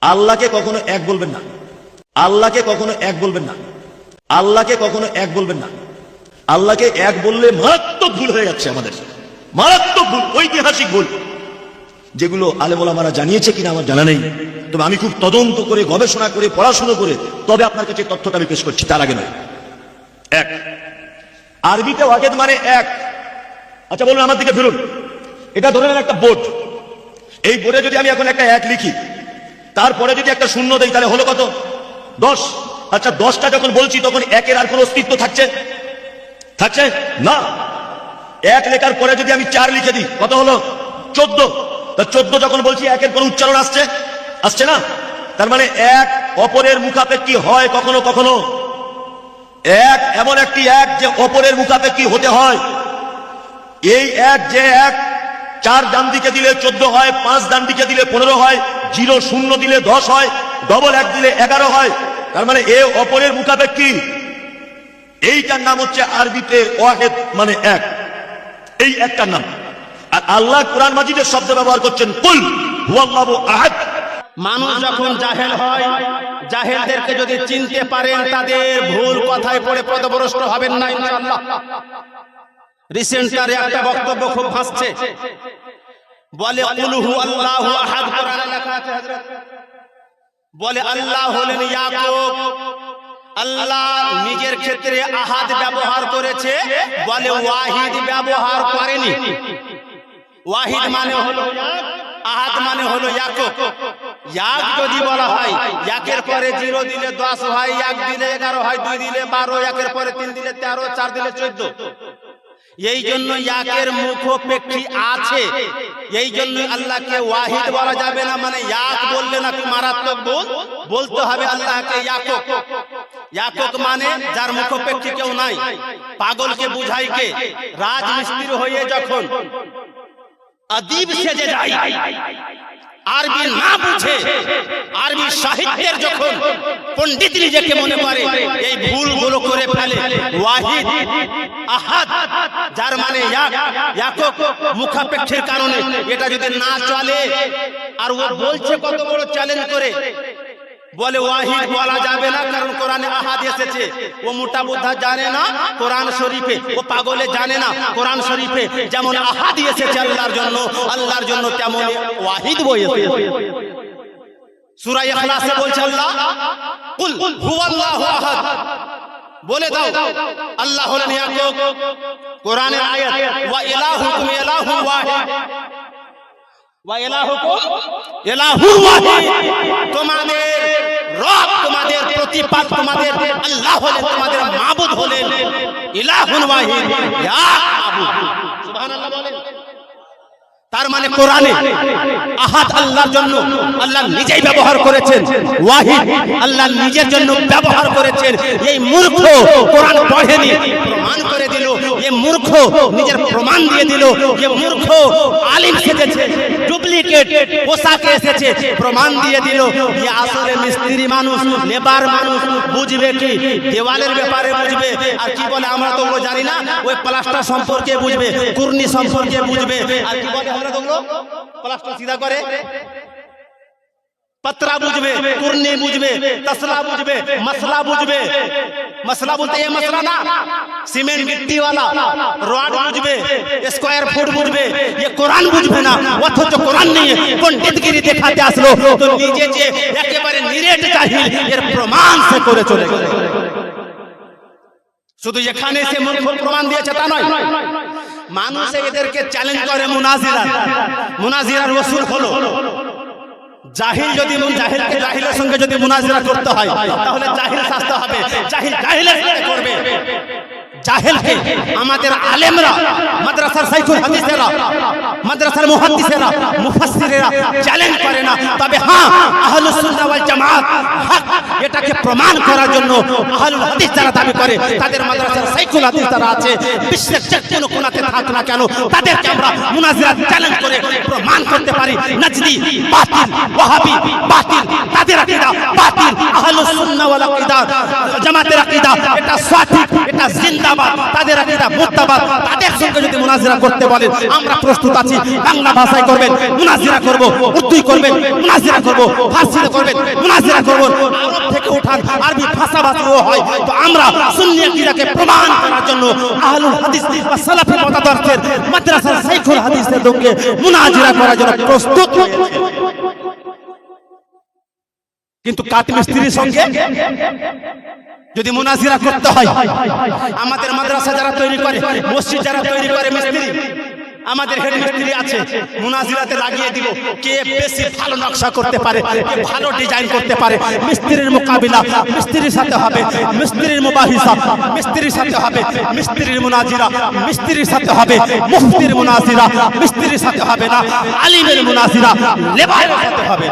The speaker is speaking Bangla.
আল্লাহকে কখনো এক বলবেন না। আল্লাহকে কখনো এক বলবেন না। আল্লাহকে কখনো এক বলবেন না। আল্লাহকে এক বললে মারাত্মক ভুল হয়ে যাচ্ছে আমাদের। মারাত্মক ভুল, ঐতিহাসিক ভুল। যেগুলো আলেমোলামারা জানিয়েছে কিনা আমার জানা নেই। তবে আমি খুব তদন্ত করে, গবেষণা করে, পড়াশুনো করে, তবে আপনার কাছে তথ্যটা আমি পেশ করছি, তার আগে নয়। এক। আরবিতে ওয়াহেদ মানে এক। আচ্ছা বলুন, আমার দিকে ফিরুন এটা ধরে একটা বোর্ড। এই বোর্ডে যদি আমি এখন একটা এক লিখি তারপরে যদি একটা শূন্য দেই, তাহলে হলো কত? দশ। আচ্ছা দশটা যখন বলছি, তখন একের আর কোনো অস্তিত্ব থাকছে? থাকছে? না। এক লেখার পরে যদি আমি চার লিখে দিই, কত হলো? চোদ্দ। তা চোদ্দ যখন বলছি, একের কোন উচ্চারণ আসছে? আসছে না? তার মানে এক অপরের মুখাপেক্ষী হয় কখনো কখনো? এক এমন একটি এক যে অপরের মুখাপেক্ষি হতে হয়। এই এক যে এক, চার ডান দিকে দিলে চোদ্দ হয়, পাঁচ ডান দিকে দিলে পনেরো হয় জিরো শূন্য দিলে দশ হয় ডবল এক দিলে এগারো হয়। তার মানে এ অপরের মুখাপেক্ষী। এইটার নাম হচ্ছে আরবিতে ওয়াহেদ মানে এক। এই একটার নাম। আর আল্লাহ কোরআন মাজিদের শব্দ ব্যবহার করছেন, কুল হুয়াল্লাহু আহাদ। মানুষ যখন জাহেল হয়, জাহেলদেরকে যদি চিনতে পারেন, তাদের ভুল কথায় পড়ে পদভ্রষ্ট হবেন না, ইনশাআল্লাহ। রিসেন্ট একটা বক্তব্য খুব হাসছে। বলে আল্লাহু আহাদ। কোরআনে লেখা আছে হযরত বলে আল্লাহ হলেন ইয়াকুব। আল্লাহ নিজের ক্ষেত্রে আহাদ ব্যবহার করেছে। বলে ওয়াহিদ ব্যবহার করেনি। ওয়াহিদ মানে হলো আহাদ মানে হলো ইয়াকুব। ইয়াক যদি বলা হয় একের পরে জিরো দিলে দশ হয় এক দিলে এগারো হয় দুই দিলে বারো একের পরে তিন দিলে তেরো চার দিলে চোদ্দ। এই জন্য ইয়াকের মুখোপেক্ষী আছে। এই জন্য আল্লাহকে ওয়াহিদ বলা যাবে না মানে ইয়াক বললে না মারাত্মক বল বলতে হবে আল্লাহকে ইয়াকক। ইয়াকক মানে যার মুখপেক্ষী কেউ নাই। পাগলকে বুঝাই কে? রাজমিস্ত্রি হয়ে যখন আদিব সেজে যায় আরবি না বুঝে আরবি সাহিত্যের যখন পণ্ডিত নিজেকে মনে করে এই ভুলগুলো করে ফেলে ওয়াহিদ আহাদ যার মানে এক একক মুখাপেক্ষের কারণে এটা যদি না চলে আর ও বলছে কত বড় চ্যালেঞ্জ করে বলে ওয়াহিদ বলা যাবে না, কারণ কোরআনে আহাদ এসেছে। ও মোটা বুদ্ধা জানে না কোরআন শরীফে, ও পাগলে জানে না কোরআন শরীফে যেমন আহাদ এসেছে আল্লাহর জন্য আল্লাহর জন্য তেমন ওয়াহিদ বই এসেছে। সূরা বলছে আল্লাহ, কুল হুয়াল্লাহু আহাদ। বলে দাও, আল্লাহ হলেন একক। কোরআনের আয়াত, ওয়া ইলাহুকুম ইলাহু ওয়াহিদ। ওয়া ইলাহুকুম ইলাহু ওয়াহিদ। তোমাদের রব তোমাদের প্রতিপাদ তোমাদের, আল্লাহ হলেন তোমাদের মাবুদ হলেন, ইলাহুন ওয়াহিদ, ইয়া মাবুদ। সুবহানাল্লাহ বলেন। তার মানে কোরআনে আহাদ আল্লাহর জন্য আল্লাহ নিজেই ব্যবহার করেছেন, ওয়াহিদ আল্লাহ নিজের জন্য ব্যবহার করেছেন। এই মূর্খ কোরআন পড়েনি প্রমাণ করে দিল এই মূর্খ নিজের প্রমাণ দিয়ে দিল যে মূর্খ আলিম সেজেছে ডুপ্লিকেট পোশাকে এসেছে, প্রমাণ দিয়ে দিল যে আসলে মিস্ত্রি মানুষ, লেবার মানুষ, বুঝবে কি? দেওয়ালের ব্যাপারে বুঝবে, আর কি বলে আমরা তো জানি না, ওই প্লাস্টার সম্পর্কে বুঝবে, কুর্নি সম্পর্কে বুঝবে, আর কি বলে আমরা তো প্লাস্টার সিধা করে? পত্রা বুঝবে কুর্নি বুঝবে তসলা বুঝবে মসলা বুঝবে মসলা বলতে এই মসলা না সিমেন্ট गिट्टी वाला রড বুঝবে স্কয়ার ফুট বুঝবে ये কোরআন বুঝবে না অথচ কোরআন নিয়ে পণ্ডিতগিরি দেখাতে আসলো তো নিজে যে একেবারে নিরেট জাহিল এর প্রমাণ সে করে চলে গেল শুধু এখানে সে মূর্খ প্রমাণ দিয়েছে তা নয় মানুষ এদেরকে চ্যালেঞ্জ করে মুনাজিরা মুনাজিরার ওসুল হলো জাহিল যদি জাহিলকে জাহিলের সঙ্গে যদি মুনাজিরা করতে হয় তাহলে জাহিল শাস্তি হবে। জাহিল জাহিলের সাথে করবে। জাহেলকে আমাদের আলেমরা মাদ্রাসার সাইকুল হাদিসেরা মাদ্রাসার মুহাদ্দিসেরা মুফাসসিরেরা চ্যালেঞ্জ করে না। তবে হ্যাঁ আহলুস সুন্নাহ ওয়াল জামাত হক এটাকে প্রমাণ করার জন্য আহলুল হাদিস যারা দাবি করে, তাদের মাদ্রাসার সাইকুল হাদিস যারা আছে, বিশ্বের যে কোনো কোনাতে থাক না কেন, তাদেরকে আমরা মুনাজিরা চ্যালেঞ্জ করে প্রমাণ করতে পারি। নাজদি, বাতিল, ওয়াহাবি, বাতিল, তাদের আকীদা, বাতিল, আহলুস সুন্নাহ ওয়াল আকীদা, জামাতের আকীদা, এটা সঠিক, এটা জিন্দাবাদ, তাদের আকীদা মুত্তাবাদ তাদের সঙ্গে যদি মুনাজিরা করতে বলেন, আমরা প্রস্তুত আছি, বাংলা ভাষায় করবেন, মুনাজিরা করব উর্দু করবেন, মুনাজিরা করব, ফার্সিতে করবেন, মুনাজিরা করব। আরব থেকে আরবি ভাষাভাষীও হয়। তো আমরা সুন্নি আকীদাকে প্রমাণ করার জন্য আহলুল হাদিস বা সালাফি মতাদর্শের মাদ্রাসার শাইখুল হাদিসের সঙ্গে মুনাজিরা করার জন্য প্রস্তুত। কিন্তু মিস্ত্রির সঙ্গে যদি মুনাজিরা করতে হয়, আমাদের মাদ্রাসা যারা তৈরি করে, মসজিদ যারা তৈরি করে, মিস্ত্রি আমাদের হেড মিস্ত্রি আছে মুনাজিরাতে লাগিয়ে দিব। কে বেশি ভালো নকশা করতে পারে কে ভালো ডিজাইন করতে পারে মিস্ত্রির মোকাবিলা মিস্ত্রির সাথে হবে মিস্ত্রির মুবাহিসা মিস্ত্রির সাথে হবে মিস্ত্রির মুনাজিরা মিস্ত্রির সাথে হবে মুফতির মুনাজিরা মিস্ত্রির সাথে হবে না আলিমের মুনাজিরা লেবারের সাথে হবে।